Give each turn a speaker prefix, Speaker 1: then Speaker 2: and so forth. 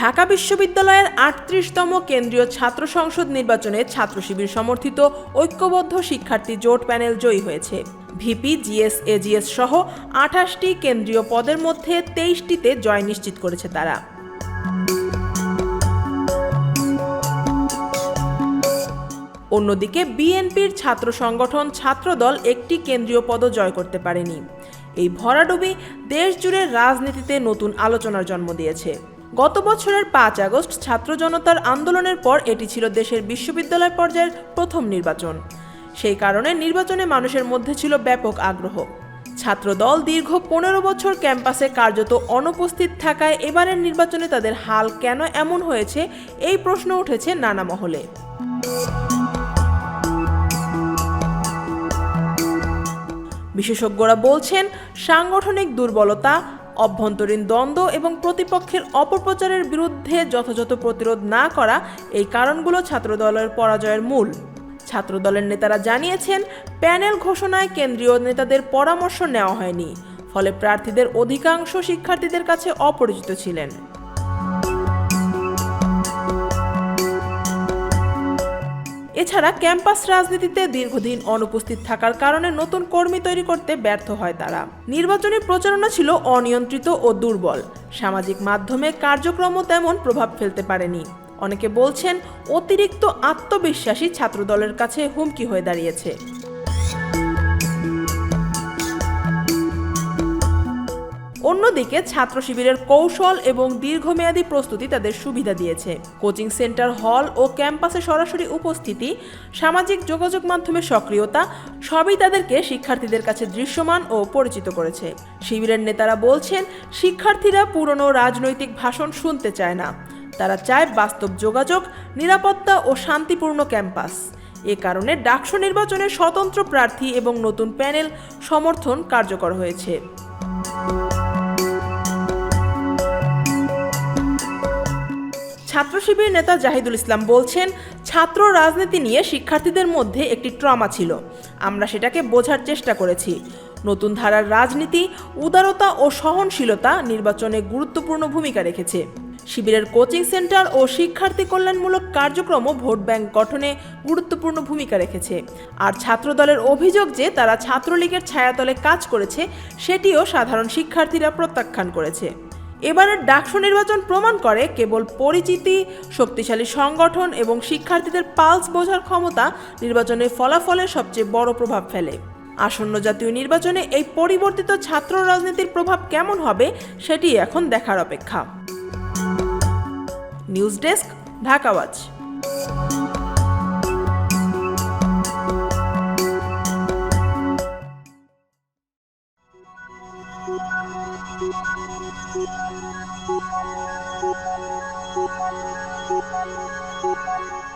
Speaker 1: ঢাকা বিশ্ববিদ্যালয়ের আটত্রিশতম কেন্দ্রীয় ছাত্র সংসদ নির্বাচনে ছাত্র শিবির সমর্থিত ঐক্যবদ্ধ শিক্ষার্থী জোট প্যানেল জয়ী হয়েছে। ভিপি, জিএস, এজিএস সহ আঠাশটি কেন্দ্রীয় পদের মধ্যে তেইশটিতে জয় নিশ্চিত করেছে তারা। অন্যদিকে বিএনপির ছাত্র সংগঠন ছাত্রদল একটি কেন্দ্রীয় পদ জয় করতে পারেনি। এই ভরাডুবি দেশজুড়ে রাজনীতিতে নতুন আলোচনার জন্ম দিয়েছে। গত বছরের পাঁচ আগস্ট ছাত্র জনতার আন্দোলনের পর এটি ছিল দেশের বিশ্ববিদ্যালয় পর্যায়ের প্রথম নির্বাচন। সেই কারণে নির্বাচনে মানুষের মধ্যে ছিল ব্যাপক আগ্রহ। ছাত্রদল দীর্ঘ পনেরো বছর ক্যাম্পাসে কার্যত অনুপস্থিত থাকায় এবারের নির্বাচনে তাদের হাল কেন এমন হয়েছে, এই প্রশ্ন উঠেছে নানা মহলে। বিশেষজ্ঞরা বলছেন, সাংগঠনিক দুর্বলতা অভ্যন্তরীণ দ্বন্দ্ব এবং প্রতিপক্ষের অপপ্রচারের বিরুদ্ধে যথাযথ প্রতিরোধ না করা এই কারণগুলো ছাত্রদলের পরাজয়ের মূল। ছাত্রদলের নেতারা জানিয়েছেন, প্যানেল ঘোষণায় কেন্দ্রীয় নেতাদের পরামর্শ নেওয়া হয়নি, ফলে প্রার্থীদের অধিকাংশ শিক্ষার্থীদের কাছে অপরিচিত ছিলেন। এছাড়া ক্যাম্পাস রাজনীতিতে দীর্ঘদিন অনুপস্থিত থাকার কারণে নতুন কর্মী তৈরি করতে ব্যর্থ হয় তারা। নির্বাচনী প্রচারণা ছিল অনিয়ন্ত্রিত ও দুর্বল। সামাজিক মাধ্যমে কার্যক্রমও তেমন প্রভাব ফেলতে পারেনি। অনেকে বলছেন, অতিরিক্ত আত্মবিশ্বাসী ছাত্রদলের কাছে হুমকি হয়ে দাঁড়িয়েছে। অন্যদিকে ছাত্র শিবিরের কৌশল এবং দীর্ঘমেয়াদী প্রস্তুতি তাদের সুবিধা দিয়েছে। কোচিং সেন্টার, হল ও ক্যাম্পাসে সরাসরি উপস্থিতি, সামাজিক যোগাযোগ মাধ্যমে সক্রিয়তা, সবই তাদেরকে শিক্ষার্থীদের কাছে দৃশ্যমান ও পরিচিত করেছে। শিবিরের নেতারা বলছেন, শিক্ষার্থীরা পুরনো রাজনৈতিক ভাষণ শুনতে চায় না। তারা চায় বাস্তব যোগাযোগ, নিরাপত্তা ও শান্তিপূর্ণ ক্যাম্পাস। এ কারণে ডাকসু নির্বাচনে স্বতন্ত্র প্রার্থী এবং নতুন প্যানেল সমর্থন কার্যকর হয়েছে। ছাত্র শিবির নেতা জাহিদুল ইসলাম বলছেন, ছাত্র রাজনীতি নিয়ে শিক্ষার্থীদের মধ্যে একটি ট্রমা ছিল। আমরা সেটাকে বোঝার চেষ্টা করেছি। নতুন ধারার রাজনীতি, উদারতা ও সহনশীলতা নির্বাচনে গুরুত্বপূর্ণ ভূমিকা রেখেছে। শিবিরের কোচিং সেন্টার ও শিক্ষার্থী কল্যাণমূলক কার্যক্রমও ভোট ব্যাংক গঠনে গুরুত্বপূর্ণ ভূমিকা রেখেছে। আর ছাত্রদলের অভিযোগ যে তারা ছাত্রলীগের ছায়াতলে কাজ করেছে, সেটিও সাধারণ শিক্ষার্থীরা প্রত্যাখ্যান করেছে। এবারের ডাকসু নির্বাচন প্রমাণ করে কেবল পরিচিতি, শক্তিশালী সংগঠন এবং শিক্ষার্থীদের পালস বোঝার ক্ষমতা নির্বাচনের ফলাফলে সবচেয়ে বড় প্রভাব ফেলে। আসন্ন জাতীয় নির্বাচনে এই পরিবর্তিত ছাত্র রাজনীতির প্রভাব কেমন হবে সেটি এখন দেখার অপেক্ষা। News desk, Dhaka
Speaker 2: Thank you.